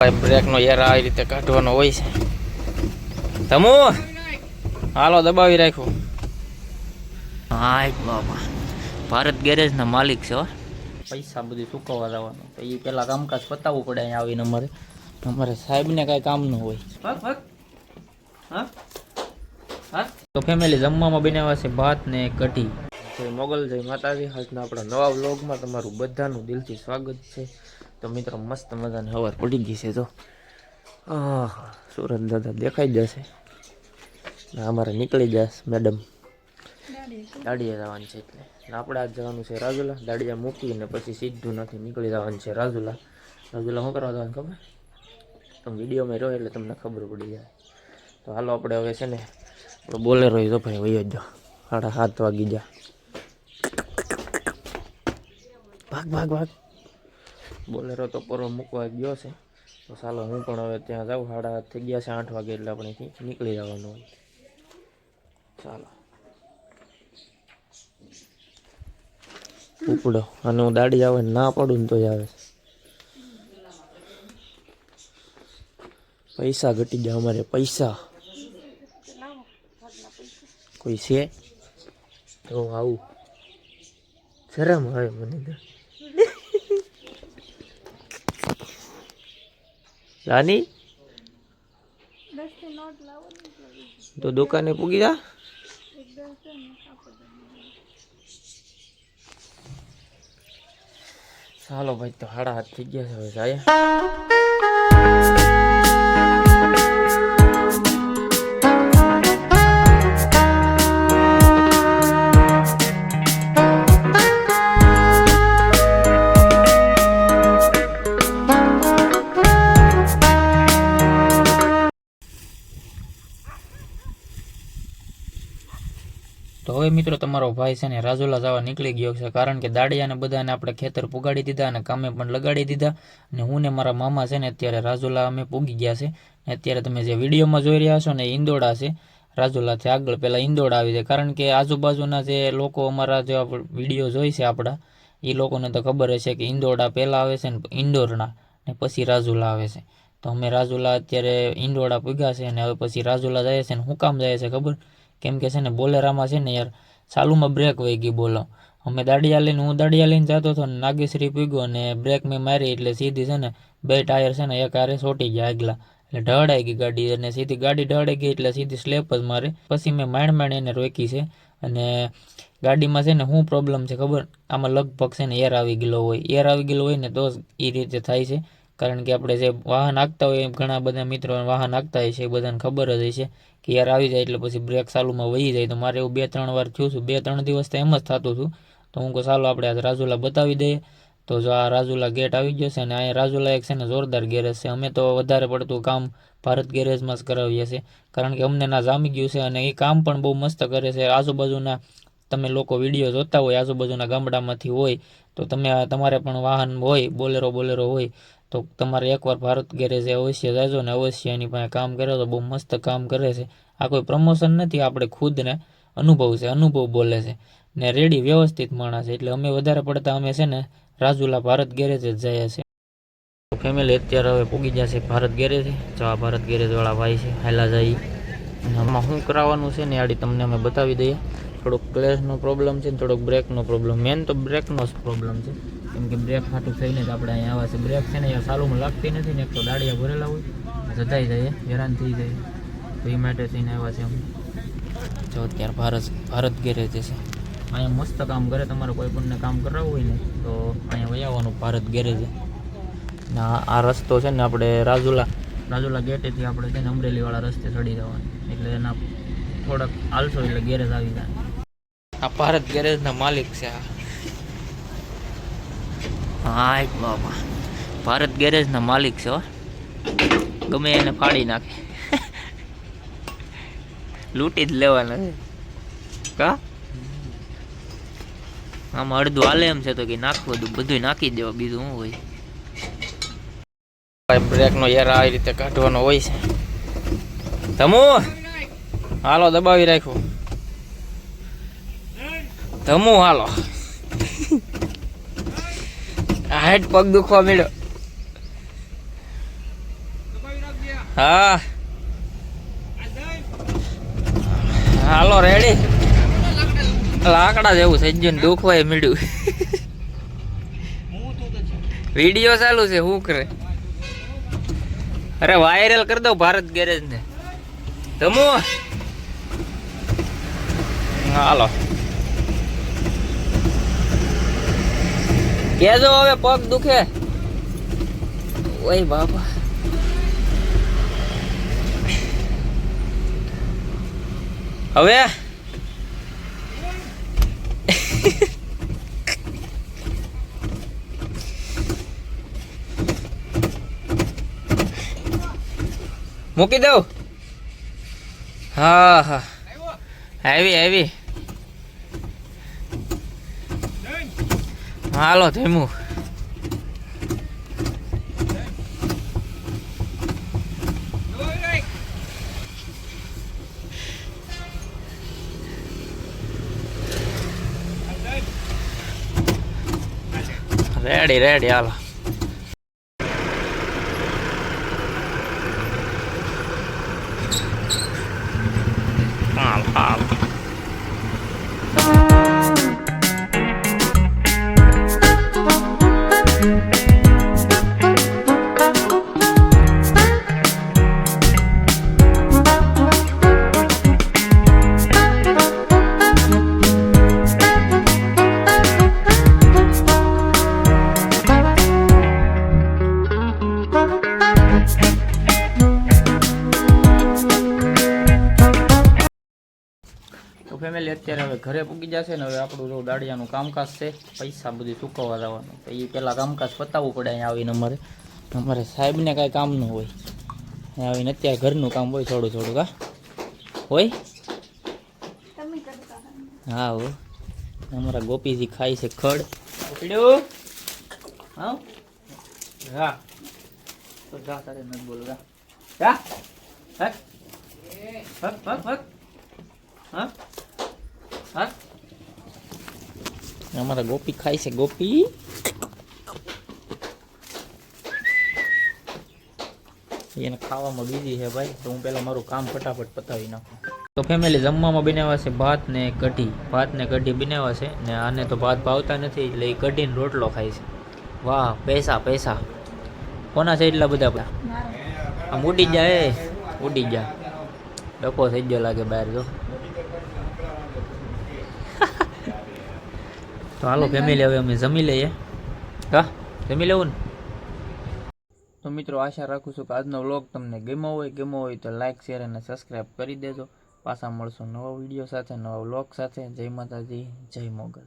બ્રેકનો યાર આવી રીતે કાઢવાનો હોય છે. તમો હાલો દબાવી રાખ્યું. હા બાબા. ભારત ગેરેજના માલિક છે હો. પૈસા બધું ચૂકવવા જવાનું. તો એ પેલા કામકાજ પતાવવું પડે અહીંયા આવીને અમારે. અમારે સાહેબને કાંઈ કામ ન હોય. તો ફેમિલી જમવામાં બનાવ્યા છે ભાત ને કઢી. જય મોગલ જય માતાજી. આજના આપણા નવા વ્લોગમાં તમારું બધાનું દિલથી સ્વાગત છે. તો મિત્રો મસ્ત મજાની હવાર પડી ગઈ છે આહ, સુરત દાદા દેખાઈ જશે. અમારે નીકળી જશે મેડમ દાડિયા જવાનું છે એટલે. આપણે આજ જવાનું છે રાજુલા. દાડિયા મૂકીને પછી સીધું નથી નીકળી જવાનું છે રાજુલા. રાજુલા શું કરવા જવાનું ખબર? તમે વિડીયોમાં રહ્યો એટલે તમને ખબર પડી જાય. તો હાલો આપણે હવે છે ને, આપણો બોલેરો તો ભાઈ વયો જ સાડા સાત વાગી જા ભાગ ભાગ ભાગ. બોલેરો તો પરવા મૂકવા ગયો છે. તો ચાલો હું પણ હવે ત્યાં જાઉં. સાડા થઈ ગયા છે આઠ વાગે એટલે આપણે અહીંથી નીકળી જવાનું હોય. ચાલો. ઉપડો. અને હું દાડી આવે ને પડું ને તો આવે પૈસા ઘટી જાય અમારે, પૈસા. કોઈ છે? તો આવું. શરમ આવે મને રાની? તો દુકાને પૂગી જા. ચાલો ભાઈ તો હાડા હાથ થઈ ગયા છે હવે જાય તો હવે મિત્રો તમારો ભાઈ છે ને રાજુલા જવા નીકળી ગયો છે, કારણ કે દાડિયાને બધાને આપણે ખેતર પુગાડી દીધા અને કામે પણ લગાડી દીધા. અને હું ને મારા મામા છે ને અત્યારે રાજુલા અમે પૂગી ગયા છે. ને અત્યારે તમે જે વિડીયોમાં જોઈ રહ્યા છો ને એ ઈંદોડા છે. રાજુલાથી આગળ પહેલાં ઇન્દોડા આવી જાય, કારણ કે આજુબાજુના જે લોકો અમારા જે વીડિયો જોઈ છે આપણા એ લોકોને તો ખબર હશે કે ઇન્દોડા પહેલાં આવે છે ને ઇન્દોરના ને પછી રાજુલા આવે છે. તો અમે રાજુલા અત્યારે ઇન્દોડા પૂગ્યા છે અને હવે પછી રાજુલા જાય છે ને શું કામ જાય છે ખબર? કેમ કે છે ને, બોલેરામાં છે ને યાર ચાલુમાં બ્રેક વહી ગઈ બોલો. અમે દાડિયા લઈને, હું દાડિયા લઈને જતો હતો ને, નાગેશ્રી પીગો અને બ્રેક મેં મારી એટલે સીધી છે ને, બે ટાયર છે ને, એક હારે સોટી ગયા આગલા. એટલે ઢળાઈ ગઈ ગાડી અને સીધી ગાડી ઢળાઈ ગઈ એટલે સીધી સ્લેપ જ મારે. પછી મેં માંડ માંડ એને રોકી છે. અને ગાડીમાં છે ને શું પ્રોબ્લેમ છે ખબર? આમાં લગભગ છે ને એર આવી ગયેલો હોય. એર આવી ગયેલો હોય ને, તો એ રીતે થાય છે. કારણ કે આપણે જે વાહન હાંકતા હોય ઘણા બધા મિત્રો વાહન હાંકતા હોય છે, એ બધાને ખબર જ હોય છે કે યાર આવી જાય એટલે પછી બ્રેક ચાલુમાં વહી જાય. તો મારે એવું બે ત્રણ વાર થયું છું, બે ત્રણ દિવસ તો એમ જ થતું હતું. તો હું કહું, ચાલો આપણે આ રાજુલા બતાવી દઈએ. તો જો આ રાજુલા ગેટ આવી ગયો છે અને અહીંયા રાજુલા એક છે ને જોરદાર ગેરેજ છે. અમે તો વધારે પડતું કામ ભારત ગેરેજમાં જ કરાવીએ છીએ. કારણ કે અમને ના જામી ગયું છે અને એ કામ પણ બહુ મસ્ત કરે છે. આજુબાજુના તમે લોકો વીડિયો જોતા હોય, આજુબાજુના ગામડામાંથી હોય, તો તમે તમારે પણ વાહન હોય, બોલેરો બોલેરો હોય, તો તમારે એકવાર ભારત ગેરેજે અવશ્ય જાજો ને અવશ્ય એની પાસે કામ કરે તો બહુ મસ્ત કામ કરે છે. આ કોઈ પ્રમોશન નથી, આપણે ખુદને અનુભવ છે, અનુભવ બોલે છે. ને રેડી વ્યવસ્થિત માણસ છે, એટલે અમે વધારે પડતા અમે છે ને રાજુલા ભારત ગેરેજ જ જઈએ છીએ. ફેમિલી અત્યારે હવે પૂગી જશે ભારત ગેરેજ જો આ ભારત ગેરેજવાળા ભાઈ છે, હાલા જાય. અને આમાં શું કરાવવાનું છે ને આડી તમને અમે બતાવી દઈએ. થોડોક ક્લેશનો પ્રોબ્લેમ છે થોડોક બ્રેકનો પ્રોબ્લેમ મેન તો બ્રેકનો જ પ્રોબ્લેમ છે. કેમ કે બ્રેક ફાટું થઈને જ આપણે અહીંયા આવ્યા છે. બ્રેક છે ને અહીંયા સાલુમાં લાગતી નથી ને એક તો દાડિયા ભરેલા હોય. જતાઈ જાય હેરાન થઈ જાય તો એ માટે થઈને આવ્યા છે અમે. જો અત્યારે ભારત ભારત ગેરેજ છે. અહીંયા મસ્ત કામ કરે. તમારે કોઈ પણને કામ કરાવવું હોય ને, તો અહીંયા વહી આવવાનું ભારત ગેરેજ ને આ રસ્તો છે ને આપણે રાજુલા રાજુલા ગેટેથી આપણે છે ને અમરેલીવાળા રસ્તે ચડી જવાનું. એટલે એના થોડાક આલસો એટલે ગેરેજ આવી જાય. આ ભારત ગેરેજના માલિક છે હા હા બાપા ભારત ગેરેજના માલિક છે ગમે એને ફાડી નાખે. લૂંટી જ લેવાના છે. કા? આમાં અડધું હાલે એમ છે તો કે નાખવું બધું. બધું નાખી દેવા બીજું શું હોય? બ્રેકનો યાર આવી રીતે કાઢવાનો હોય છે. તમો હાલો દબાવી રાખ્યું. ધમુ હાલો. હાઈટ પગ દુખવા મળ્યો હા. હાલો રેડી લાકડા જેવું થઈ ગયું દુખવાય મળ્યું વીડિયો ચાલુ છે શું કરે? અરે વાયરલ કરી દો ભારત ગેરેજ ને તમો હાલો. કેજો હવે પગ દુખે. ઓય બાપા. હવે? મૂકી દઉં? હા હા. આવી આવી. હાલો ધીમું. રેડી રેડી હાલો. ફેમિલી અત્યારે હવે ઘરે પૂગી જશે ને હવે આપણું જો દાડિયાનું કામકાજ છે પૈસા બધું ચૂકવવા જવાનું. તો એ પહેલાં કામકાજ પતાવવું પડે અહીંયા આવીને અમારે. અમારે સાહેબને કાંઈ કામનું હોય. અહીંયા આવીને અત્યારે ઘરનું કામ હોય થોડું થોડું કા હોય? હા હો. અમારા ગોપીજી ખાય છે ખડ. હા? હા તો જા તારે નથી બોલું જા. જા. હક હક હક હક હા? હા? અમારા ગોપી ખાય છે ગોપી. એને ખાવામાં બીજી છે ભાઈ તો હું પહેલાં મારું કામ ફટાફટ પતાવી નાખું. તો ફેમિલી જમવામાં બનાવ્યા છે ભાત ને કઢી. ભાત ને કઢી બનાવ્યા છે ને આને તો ભાત ભાવતા નથી એટલે એ કઢીને રોટલો ખાય છે. વાહ પૈસા પૈસા. કોના છે એટલા બધા બધા આમ ઉડી જાય એ, ઉડી જા ડકો થઈ ગયો લાગે બહાર જો. તો હાલો ફેમિલી હવે અમે જમી લઈએ. હા જમી લેવું ને? તો મિત્રો આશા રાખું છું કે આજનો વ્લોગ તમને ગમ્યો હોય ગમ્યો હોય તો લાઇક શેર અને સબસ્ક્રાઈબ કરી દેજો. પાછા મળશું નવા વીડિયો સાથે નવા વ્લોગ સાથે. જય માતાજી જય મોગલ.